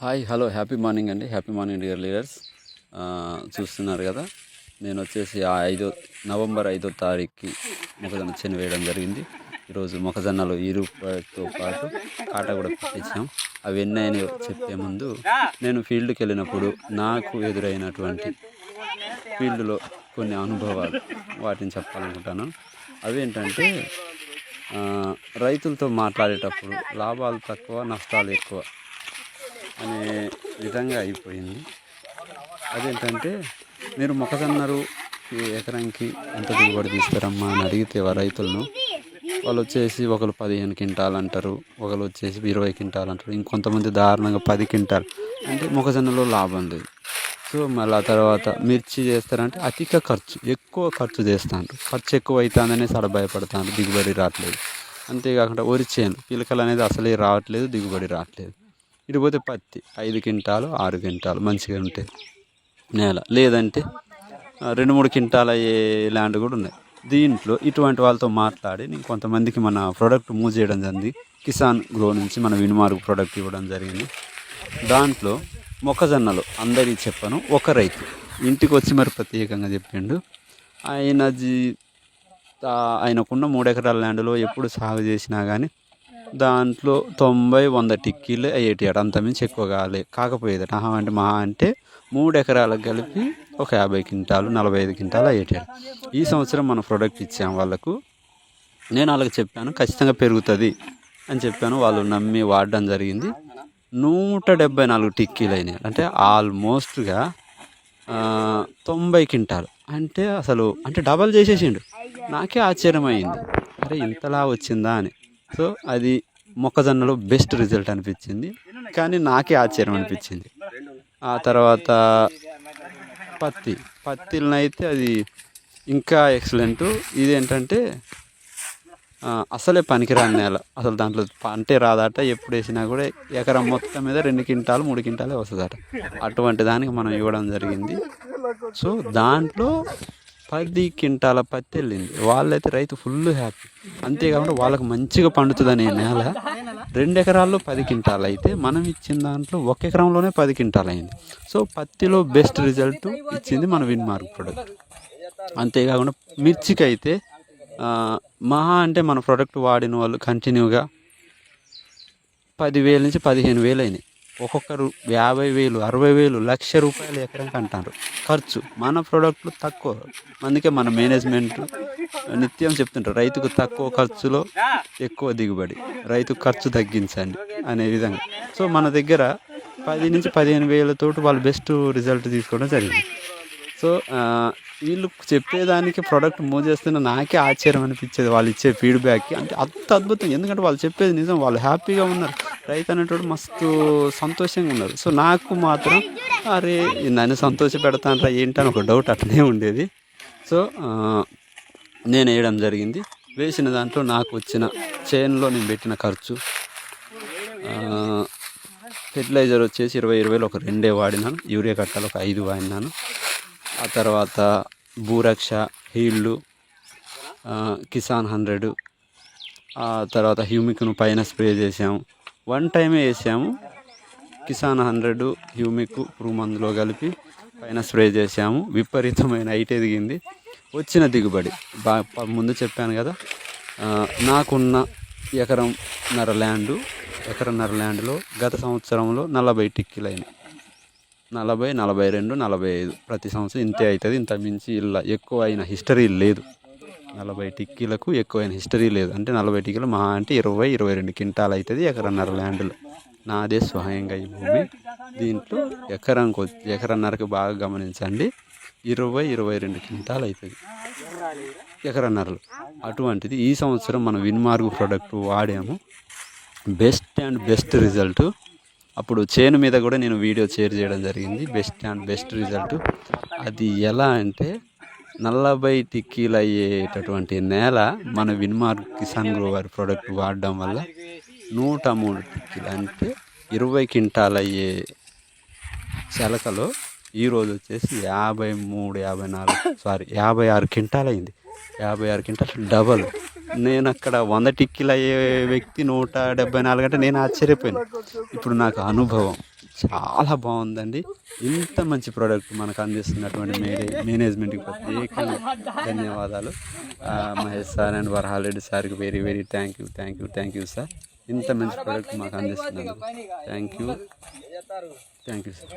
Hi hello happy morning అండి. Happy morning dear leaders. చూస్తున్నారు కదా నేను వచ్చేసి ఆ ఐదో నవంబర్ ఐదో తారీఖుకి మొక్కజొన్న చేను వేయడం జరిగింది. ఈరోజు మొక్కజొన్నలు ఈరుతో పాటు కాట కూడా పెట్టించాం. అవి ఎన్ని చెప్పే ముందు నేను ఫీల్డ్కి వెళ్ళినప్పుడు నాకు ఎదురైనటువంటి ఫీల్డ్లో కొన్ని అనుభవాలు వాటిని చెప్పాలనుకుంటాను. అవి ఏంటంటే రైతులతో మాట్లాడేటప్పుడు లాభాలు తక్కువ నష్టాలు ఎక్కువ. అనే విధంగా అయిపోయింది. అదేంటంటే మీరు మొక్కజొన్నరు ఎకరానికి ఎంత దిగుబడి తీస్తారమ్మా అని అడిగితే రైతులను వాళ్ళు వచ్చేసి ఒకరు పదిహేను క్వింటాలు అంటారు ఒకరు వచ్చేసి ఇరవై క్వింటాలు అంటారు ఇంకొంతమంది దారుణంగా పది క్వింటాలు. అంటే మొక్కజొన్నలో లాభం లేదు సో మళ్ళీ ఆ తర్వాత మిర్చి చేస్తారంటే అధిక ఖర్చు ఎక్కువ ఖర్చు చేస్తాను ఖర్చు ఎక్కువ అవుతుందనే సడ భయపడతాను దిగుబడి రావట్లేదు. అంతేకాకుండా వరి చేను పిలకలు అనేది అసలే రావట్లేదు దిగుబడి రావట్లేదు. ఇటు పోతే పత్తి ఐదు క్వింటాలు ఆరు క్వింటాలు మంచిగా ఉంటాయి నేల. లేదంటే రెండు మూడు క్వింటాలు అయ్యే ల్యాండ్ కూడా ఉన్నాయి. దీంట్లో ఇటువంటి వాళ్ళతో మాట్లాడి నేను కొంతమందికి మన ప్రోడక్ట్ మూవ్ చేయడం జరిగింది. కిసాన్ గ్రో నుంచి మన వినుమార్గు ప్రోడక్ట్ ఇవ్వడం జరిగింది. దాంట్లో మొక్కజొన్నలు అందరికీ చెప్పను ఒక రైతు ఇంటికి వచ్చి మరి ప్రత్యేకంగా చెప్పిండు ఆయన జీ ఆయనకున్న మూడు ఎకరాల ల్యాండ్లో ఎప్పుడు సాగు చేసినా కానీ దాంట్లో తొంభై వంద టిక్కీలు అయ్యేటియాడు అంతమించి ఎక్కువ కాలే. కాకపోయేది మహా అంటే మహా అంటే మూడు ఎకరాలకు కలిపి ఒక యాభై క్వింటాలు నలభై ఐదు క్వింటాలు అయ్యేటాడు ఈ సంవత్సరం మన ప్రోడక్ట్ ఇచ్చాం వాళ్ళకు. నేను వాళ్ళకి చెప్పాను ఖచ్చితంగా పెరుగుతుంది అని చెప్పాను. వాళ్ళు నమ్మి వాడడం జరిగింది. నూట డెబ్బై నాలుగు టిక్కీలు అయినాయి. అంటే ఆల్మోస్ట్గా తొంభై క్వింటాలు. అంటే అసలు అంటే డబల్ చేసేసిండు. నాకే ఆశ్చర్యమైంది. అరే ఇంతలా వచ్చిందా అని. సో అది మొక్కజొన్నలో బెస్ట్ రిజల్ట్ అనిపించింది. కానీ నాకే ఆశ్చర్యం అనిపించింది. ఆ తర్వాత పత్తి పత్తిలనైతే అది ఇంకా ఎక్సలెంట్ ఇది ఏంటంటే అసలే పనికిరాని నేల. అసలు దాంట్లో పంటే రాదట ఎప్పుడు వేసినా కూడా ఎకరం మొత్తం మీద రెండు క్వింటాలు మూడు క్వింటాలే వస్తుందట. అటువంటి దానికి మనం ఇవ్వడం జరిగింది. సో దాంట్లో పది క్వింటాల పత్తి వెళ్ళింది. వాళ్ళైతే రైతు ఫుల్ హ్యాపీ అంతేకాకుండా వాళ్ళకి మంచిగా పండుతుందనే నేల రెండు ఎకరాల్లో పది క్వింటాలు అయితే మనం ఇచ్చిన దాంట్లో ఒక ఎకరంలోనే పది క్వింటాలు అయింది సో పత్తిలో బెస్ట్ రిజల్ట్ ఇచ్చింది మన విన్మార్క్ ప్రొడక్ట్ అంతేకాకుండా మిర్చికి అయితే మహా అంటే మన ప్రోడక్ట్ వాడిన వాళ్ళు కంటిన్యూగా పదివేల నుంచి పదిహేను వేలు అయినాయి ఒక్కొక్కరు యాభై వేలు అరవై వేలు లక్ష రూపాయలు ఎకరానికి అంటారు ఖర్చు మన ప్రోడక్ట్లు తక్కువ. అందుకే మన మేనేజ్మెంట్ నిత్యం చెప్తుంటారు రైతుకు తక్కువ ఖర్చులో ఎక్కువ దిగుబడి రైతు ఖర్చు తగ్గించండి అనే విధంగా. సో మన దగ్గర పది నుంచి పదిహేను వేలతోటి వాళ్ళు బెస్ట్ రిజల్ట్ తీసుకోవడం జరిగింది. సో వీళ్ళు చెప్పేదానికి ప్రోడక్ట్ మూవ్ చేస్తున్న నాకే ఆశ్చర్యం అనిపించేది వాళ్ళు ఇచ్చే ఫీడ్బ్యాక్కి అంటే అంత అద్భుతం. ఎందుకంటే వాళ్ళు చెప్పేది నిజం. వాళ్ళు హ్యాపీగా ఉన్నారు. రైతు అనేటోడు మస్తు సంతోషంగా ఉన్నారు. సో నాకు మాత్రం అరే నన్ను సంతోష పెడతానరా ఏంటని ఒక డౌట్ అట్లనే ఉండేది. సో నేను వేయడం జరిగింది. వేసిన దాంట్లో నాకు వచ్చిన చైన్లో నేను పెట్టిన ఖర్చు ఫెర్టిలైజర్ వచ్చేసి ఇరవై ఇరవైలో ఒక రెండే వాడినాను. యూరియా కట్టాలు ఒక ఐదు వాడినాను. ఆ తర్వాత భూరక్ష హీళ్ళు కిసాన్ హండ్రెడ్. ఆ తర్వాత హ్యూమిక్ను పైన స్ప్రే చేసాము వన్ టైమే వేసాము. కిసాన్ హండ్రెడ్ హ్యూమిక్ పురుగు మందులో కలిపి పైన స్ప్రే చేసాము విపరీతమైన హైట్ ఎదిగింది. వచ్చిన దిగుబడి. బా ముందు చెప్పాను కదా నాకున్న ఎకరం నర ల్యాండు ఎకరన్నర ల్యాండ్లో గత సంవత్సరంలో నలభై టిక్కీలు నలభై నలభై రెండు నలభై ఐదు ప్రతి సంవత్సరం ఇంతే అవుతుంది. ఇంత మించి ఇలా ఎక్కువ అయిన హిస్టరీ లేదు. నలభై టిక్కీలకు ఎక్కువైన హిస్టరీ లేదు. అంటే నలభై టిక్కీలు మహా అంటే ఇరవై ఇరవై రెండు క్వింటాలు అవుతుంది ఎకరన్నర ల్యాండ్లో. నాదే స్వయంగా ఈ భూమి. దీంట్లో ఎకరానికి వచ్చి ఎకరన్నరకు బాగా గమనించండి. ఇరవై ఇరవై రెండు క్వింటాలు అవుతుంది ఎకరన్నరలు. అటువంటిది ఈ సంవత్సరం మనం విన్మార్గు ప్రోడక్ట్ వాడాము. Best and best result. అప్పుడు చేను మీద కూడా నేను వీడియో షేర్ చేయడం జరిగింది. Best and best result. అది ఎలా అంటే నలభై టిక్కీలు అయ్యేటటువంటి నేల మన విన్మార్ కిసాన్ గ్రో ప్రోడక్ట్ వాడడం వల్ల నూట మూడు టిక్కీలు అంటే ఇరవై క్వింటాలు అయ్యే చెలకలో ఈరోజు వచ్చేసి యాభై మూడు యాభై నాలుగు సారీ యాభై ఆరు క్వింటాలు అయింది యాభై ఆరు క్వింటాలు డబల్. నేను అక్కడ వంద టిక్కీలు అయ్యే వ్యక్తి నూట డెబ్బై నాలుగు అంటే నేను ఆశ్చర్యపోయాను. ఇప్పుడు నాకు అనుభవం చాలా బాగుందండి. ఇంత మంచి ప్రోడక్ట్ మనకు అందిస్తున్నటువంటి మేనే మేనేజ్మెంట్కి ప్రత్యేకంగా ధన్యవాదాలు. మహేష్ సార్ అండ్ వరహాలరెడ్డి సార్కి very very thank you thank you thank you sir. ఇంత మంచి ప్రోడక్ట్ మాకు అందిస్తున్నారు thank you. Thank you sir.